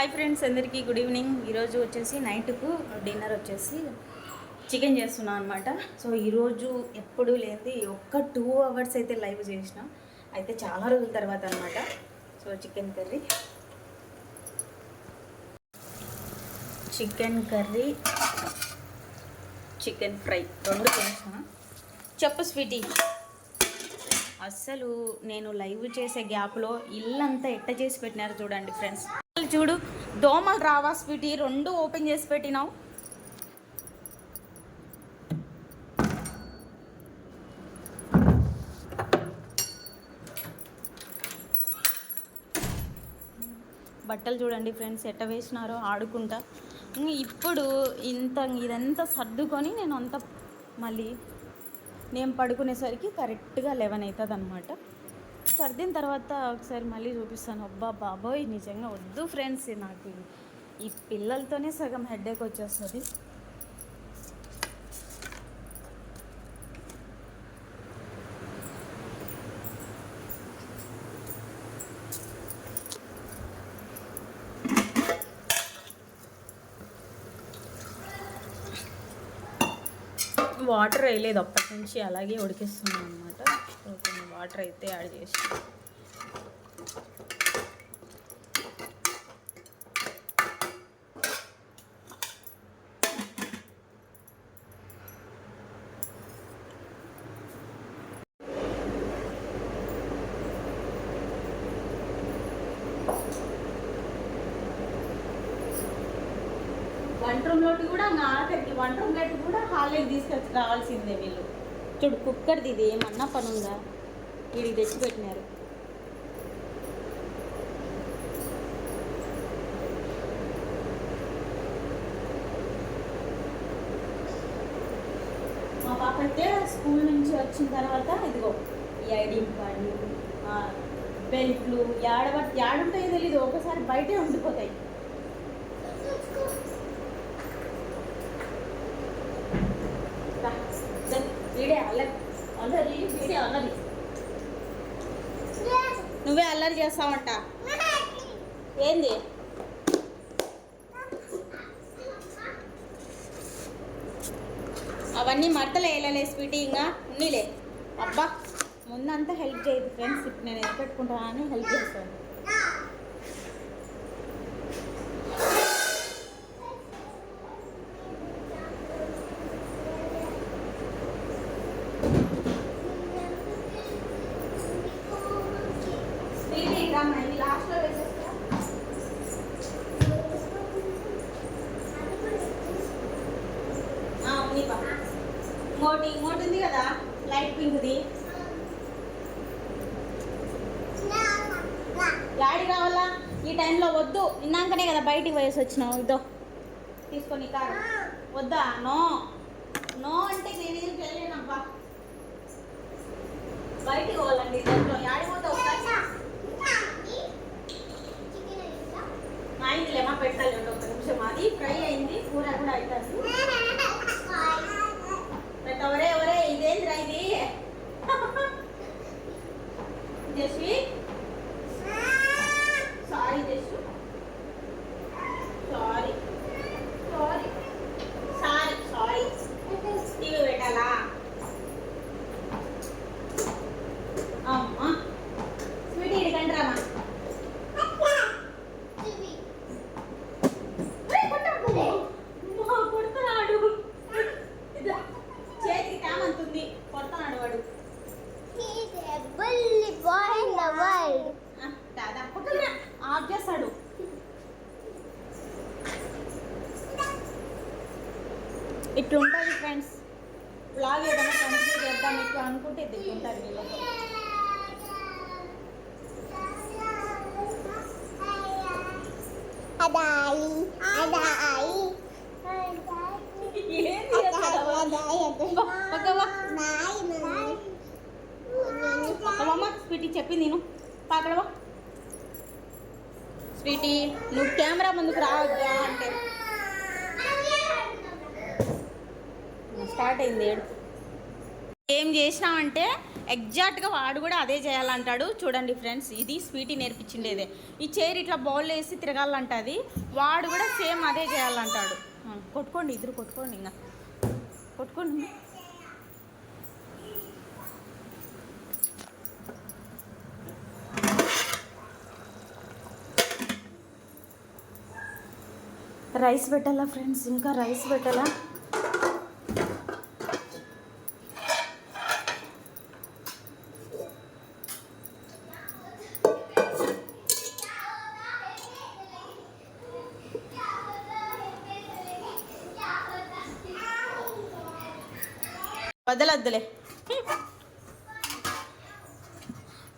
Hi friends అందరికీ good evening ఈరోజు వచ్చేసి నైట్కు డిన్నర్ వచ్చేసి చికెన్ చేస్తున్నాను అనమాట సో ఈరోజు ఎప్పుడు లేనిది ఒక్క టూ అవర్స్ అయితే లైవ్ చేసిన. అయితే చాలా రోజుల తర్వాత అనమాట so chicken curry chicken curry chicken fry రెండు చేసిన చెప్పు స్వీటీ. అస్సలు నేను లైవ్ చేసే గ్యాప్లో ఇల్లంతా ఎట్ట చేసి పెట్టినారు చూడండి ఫ్రెండ్స్ చూడు. దోమలు రావా స్వీటీ రెండు ఓపెన్ చేసి పెట్టినావు. బట్టలు చూడండి ఫ్రెండ్స్ ఎట్ట వేసినారో ఆడుకుంటా. ఇప్పుడు ఇంత ఇదంతా సర్దుకొని నేను అంత మళ్ళీ నేను పడుకునేసరికి కరెక్ట్గా లెవెన్ అవుతుంది అనమాట సర్దిన తర్వాత ఒకసారి మళ్ళీ చూపిస్తాను. అబ్బా బాబోయ్ నిజంగా వద్దు ఫ్రెండ్స్ నాకు ఈ పిల్లలతోనే సగం హెడ్ఏక్ వచ్చేస్తుంది. వాటర్ వేయలేదు అప్పటి నుంచి అలాగే ఉడికిస్తున్నాను అనమాట వాటర్ అయితే యాడ్ చేసి. వంట రూమ్లోకి కూడా ఇంకా ఆఖరికి వంట రూమ్లోకి కూడా హాల్లోకి తీసుకొచ్చి రావాల్సిందే వీళ్ళు. చూడు కుక్కర్ది ఇది ఏమన్నా పని ఉందా వీడికి తెచ్చిపెట్టినారు. మా పాప అయితే స్కూల్ నుంచి వచ్చిన తర్వాత ఇదిగో ఈ ఐడి కార్డు బెల్ట్లు యాడ యాడుంటాయో తెలీదు ఒకసారి బయటే ఉండిపోతాయి రా, రా, వీడే అల్లరి అల్లరి వీడే అల్లరి నువ్వే అల్లరి చేస్తావంట. ఏంది? అవన్నీ మడతలు వేయలే స్వీటీ ఇంకా ఉన్నీలే. అబ్బా ముందంతా హెల్ప్ చేయదు ఫ్రెండ్స్ ఇప్పుడు నేను ఎంత పెట్టుకుంటానని హెల్ప్ చేస్తాను స్వీటీ రమ్మ ఇది లాస్ట్లో వేసేస్తా ఆ, ఉంది పా ఇంకోటి ఇంకోటి ఉంది కదా? లైట్ పింక్ది. యాడి కావాలా? ఈ టైంలో వద్దు. నిన్నాకనే కదా బయటికి పోయేసి వచ్చినావు. ఇదో. తీసుకొని కారు. వద్దా? నో. నో అంటే నేనేం చేయలేనబ్బా. బయటికి పోవాలండి దాంట్లో టైంలో యాడి పోతావు అయిందిలేమా పెట్టాలి ఒక నిమిషం అది ఫ్రై అయింది కూర కూడా అవుతుంది పెట్ట ఒరే ఒరే ఇదేంద్రా ఇది Jasvi sorry Jasvi sorry sorry sorry sorry ఇవి పెట్టాలా అమ్మా స్వీట్ ఇడికండి రామా కొడుతున్నాడు ఇదా, చేతికి తేమంతుంది కొడుతున్నాడు వాడు He's a bully boy in the world. ఆ, దాదా కొట్టదురా ఆఫ్ చేస్తాడు ఇట్లా ఉంటుంది ఫ్రెండ్స్ బ్లాగ్ ఏదైనా కంటిన్యూ చేద్దాం ఇట్లా అనుకుంటే ఉంటుంది వీళ్ళతో? పక్కవా? పక్కవమ్మ స్వీటీ చెప్పింది నేను. పాకడవా స్వీటీ నువ్వు కెమెరా ముందుకు రావద్దా అంటే. స్టార్ట్ అయింది ఏడు. ఏం చేసినామంటే ఎగ్జాక్ట్గా వాడు కూడా అదే చేయాలంటాడు. చూడండి ఫ్రెండ్స్ ఇది స్వీటీ నేర్పించిండేదే. ఈ చైర్ ఇట్లా బౌల్ వేసి తిరగాలంటది వాడు కూడా సేమ్ అదే చేయాలంటాడు. కొట్టుకోండి ఇద్దరు కొట్టుకోండి ఇంకా. కొట్టుకోండి. రైస్ పెట్టాలా ఫ్రెండ్స్ ఇంకా రైస్ పెట్టాలా? వదలొద్దులే.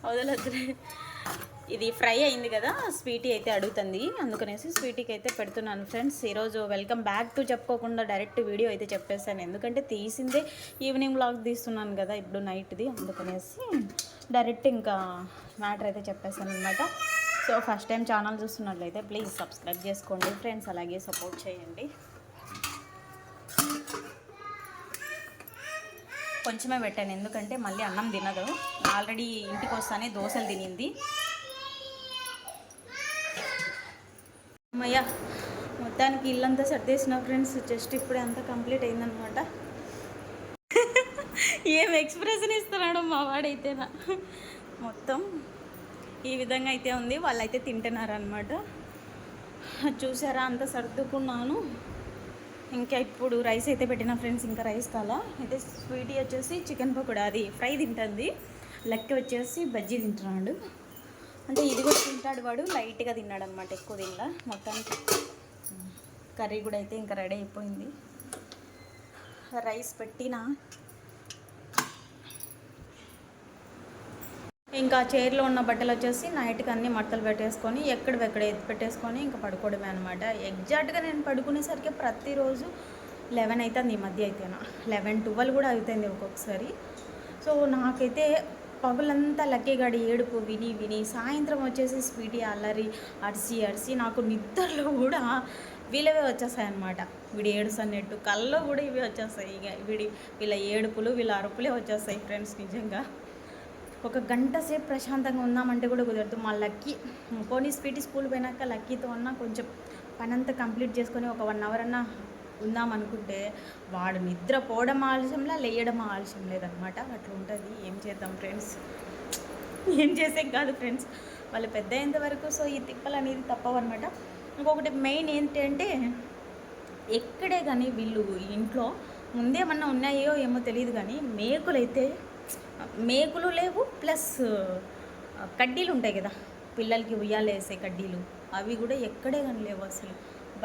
వదలొద్దులే. ఇది ఫ్రై అయింది కదా స్వీటీ అయితే అడుగుతుంది. అందుకనేసి స్వీటీకి అయితే పెడుతున్నాను ఫ్రెండ్స్. ఈరోజు వెల్కమ్ బ్యాక్ టు చెప్పుకోకుండా డైరెక్ట్ వీడియో అయితే చెప్పేస్తాను ఎందుకంటే తీసిందే ఈవినింగ్ బ్లాగ్ తీస్తున్నాను కదా ఇప్పుడు నైట్ది. అందుకనేసి డైరెక్ట్ ఇంకా మ్యాటర్ అయితే చెప్పేస్తాను అనమాట సో ఫస్ట్ టైం ఛానల్ చూస్తున్నట్లయితే ప్లీజ్ సబ్స్క్రైబ్ చేసుకోండి ఫ్రెండ్స్. అలాగే సపోర్ట్ చేయండి. కొంచెమే పెట్టాను. ఎందుకంటే మళ్ళీ అన్నం తినదు. ఆల్రెడీ ఇంటికి వస్తానే దోశలు తినింది. అమ్మయ్య మొత్తానికి ఇల్లంతా సర్దేసిన ఫ్రెండ్స్. జస్ట్ ఇప్పుడే అంతా కంప్లీట్ అయిందనమాట ఏం ఎక్స్ప్రెషన్ ఇస్తున్నాడు మా వాడైతేనా మొత్తం ఈ విధంగా అయితే ఉంది. వాళ్ళైతే తింటున్నారనమాట చూసారా అంతా సర్దుకున్నాను. ఇంకా ఇప్పుడు రైస్ అయితే పెట్టిన ఫ్రెండ్స్ ఇంకా రైస్ కాలా అయితే స్వీటీ వచ్చేసి చికెన్ పకోడా అది. ఫ్రై తింటుంది. లెక్క వచ్చేసి బజ్జీ తింటున్నాడు. అంటే ఇది కూడా తింటాడు వాడు లైట్గా తిన్నాడు అనమాట ఎక్కువ తిన్నా మొత్తానికి కర్రీ కూడా అయితే ఇంకా రెడీ అయిపోయింది. రైస్ పెట్టిన ఇంకా చైర్లో ఉన్న బట్టలు వచ్చేసి నైట్కి అన్ని మడతలు పెట్టేసుకొని ఎక్కడెక్కడ ఎత్తి పెట్టేసుకొని ఇంకా పడుకోవడమే అనమాట ఎగ్జాక్ట్గా నేను పడుకునేసరికి ప్రతిరోజు లెవెన్ అవుతుంది ఈ మధ్య అయితేనా. లెవెన్ ట్వెల్వ్ కూడా అవుతుంది ఒక్కొక్కసారి. సో నాకైతే పగులంతా లక్కీగాడి ఏడుపు విని విని సాయంత్రం వచ్చేసి స్వీటీ అల్లరి అరిసి అరిసి నాకు నిద్రలో కూడా వీళ్ళవే వచ్చేస్తాయి అనమాట వీడి ఏడుసన్నట్టు కళ్ళలో కూడా ఇవి వచ్చేస్తాయి. ఇక వీడి వీళ్ళ ఏడుపులు వీళ్ళ అరుపులే వచ్చేస్తాయి ఫ్రెండ్స్ నిజంగా. ఒక గంట సేపు ప్రశాంతంగా ఉందామంటే కూడా కుదరదు. మా లక్కీ పోనీ స్పీటీ స్కూల్ పోయినాక లక్కీతో అన్నా కొంచెం పని అంతా కంప్లీట్ చేసుకొని ఒక వన్ అవర్ అన్నా ఉందాం అనుకుంటే వాడు నిద్ర పోవడం ఆలస్యంలా లేయడం ఆలస్యం లేదనమాట. అట్లా ఉంటుంది. ఏం చేద్దాం ఫ్రెండ్స్? ఏం చేసేం కాదు ఫ్రెండ్స్. వాళ్ళు పెద్ద అయ్యేంత వరకు సో ఈ తిప్పలు అనేది తప్పవన్నమాట ఇంకొకటి మెయిన్ ఏంటంటే ఎక్కడే కానీ వీళ్ళు ఇంట్లో ముందేమన్నా ఉన్నాయో ఏమో తెలియదు కానీ మేకులైతే మేకులు లేవు ప్లస్ కడ్డీలు ఉంటాయి కదా. పిల్లలకి ఉయ్యాలేసే కడ్డీలు. అవి కూడా ఎక్కడే కానీ లేవు అసలు.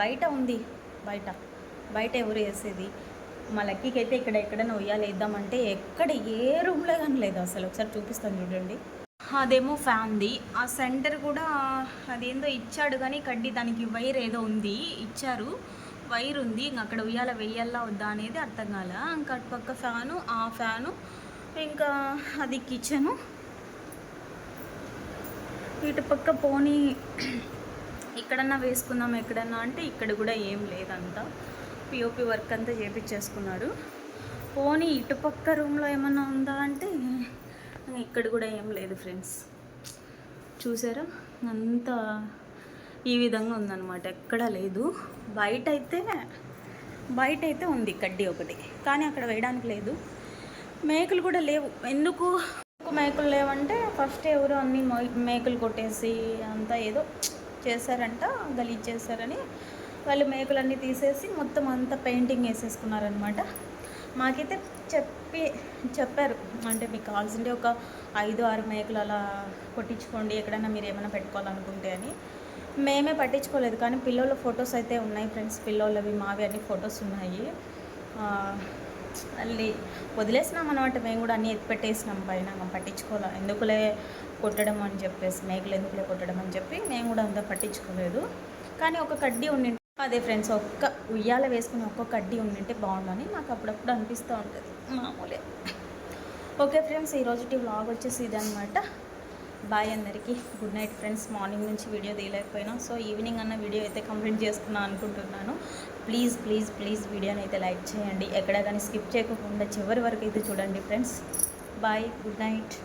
బయట ఉంది బయట. బయట ఎవరు వేసేది? మా లక్కీకి అయితే ఇక్కడ ఎక్కడైనా ఉయ్యాలు వేద్దామంటే ఎక్కడ ఏ రూమ్లో కానీ లేదు అసలు. ఒకసారి చూపిస్తాను చూడండి. అదేమో ఫ్యాన్ది. ఆ సెంటర్ కూడా అదేందో ఇచ్చాడు కానీ కడ్డీ దానికి వైర్ ఏదో ఉంది. ఇచ్చారు. వైర్ ఉంది. ఇంక అక్కడ ఉయ్యాల వెయ్యాలా వద్దా అనేది అర్థం కాల. ఇంకా అటుపక్క ఫ్యాను ఆ ఫ్యాను ఇంకా అది కిచెను ఇటు పక్క పోనీ ఎక్కడన్నా వేసుకుందాం ఎక్కడన్నా అంటే ఇక్కడ కూడా ఏం లేదంతా. పిఓపి వర్క్ అంతా చేపించేసుకున్నాడు. పోనీ ఇటుపక్క రూమ్లో ఏమన్నా ఉందా అంటే ఇక్కడ కూడా ఏం లేదు ఫ్రెండ్స్. చూసారా? అంతా ఈ విధంగా ఉందన్నమాట. ఎక్కడా లేదు. బయట అయితే బయట అయితే ఉంది కడ్డీ ఒకటి. కానీ అక్కడ వేయడానికి లేదు. మేకలు కూడా లేవు. ఎందుకు ఎందుకు మేకలు లేవంటే ఫస్ట్ ఎవరు అన్ని మేకలు కొట్టేసి అంతా ఏదో చేశారంట గలీజ్ చేశారని వాళ్ళు మేకలన్నీ తీసేసి మొత్తం అంతా పెయింటింగ్ వేసేసుకున్నారనమాట మాకైతే చెప్పి చెప్పారు. అంటే మీకు కావాల్సింటే ఒక ఐదు ఆరు మేకలు అలా కొట్టించుకోండి ఎక్కడైనా మీరు ఏమైనా పెట్టుకోవాలనుకుంటే అని. మేమే పట్టించుకోలేదు. కానీ పిల్లల ఫొటోస్ అయితే ఉన్నాయి ఫ్రెండ్స్. పిల్లలవి మావి అన్ని ఫొటోస్ ఉన్నాయి. మళ్ళీ వదిలేసినాం అనమాట మేము కూడా అన్నీ ఎత్తి పెట్టేసినాం పైన పట్టించుకోలే. ఎందుకులే కొట్టడం అని చెప్పేసి మేకలు ఎందుకులే కొట్టడం అని చెప్పి మేము కూడా అంతా పట్టించుకోలేదు. కానీ ఒక కడ్డీ ఉండి అదే ఫ్రెండ్స్ ఒక్క ఉయ్యాల వేసుకుని ఒక్క కడ్డీ ఉండింటే బాగుండని నాకు అప్పుడప్పుడు అనిపిస్తూ ఉంటుంది. మామూలే. ఓకే ఫ్రెండ్స్ ఈరోజుటి వ్లాగ్ వచ్చేసి ఇదనమాట బాయ్ అందరికీ. గుడ్ నైట్ ఫ్రెండ్స్ మార్నింగ్ నుంచి వీడియో తీయలేకపోయినా. సో ఈవినింగ్ అన్న వీడియో అయితే కంప్లీట్ చేసుకున్నాను అనుకుంటున్నాను. ప్లీజ్ ప్లీజ్ ప్లీజ్ వీడియోని అయితే లైక్ చేయండి. ఎక్కడ కానీ స్కిప్ చేయకుండా చివరి వరకు అయితే చూడండి ఫ్రెండ్స్ బాయ్ గుడ్ నైట్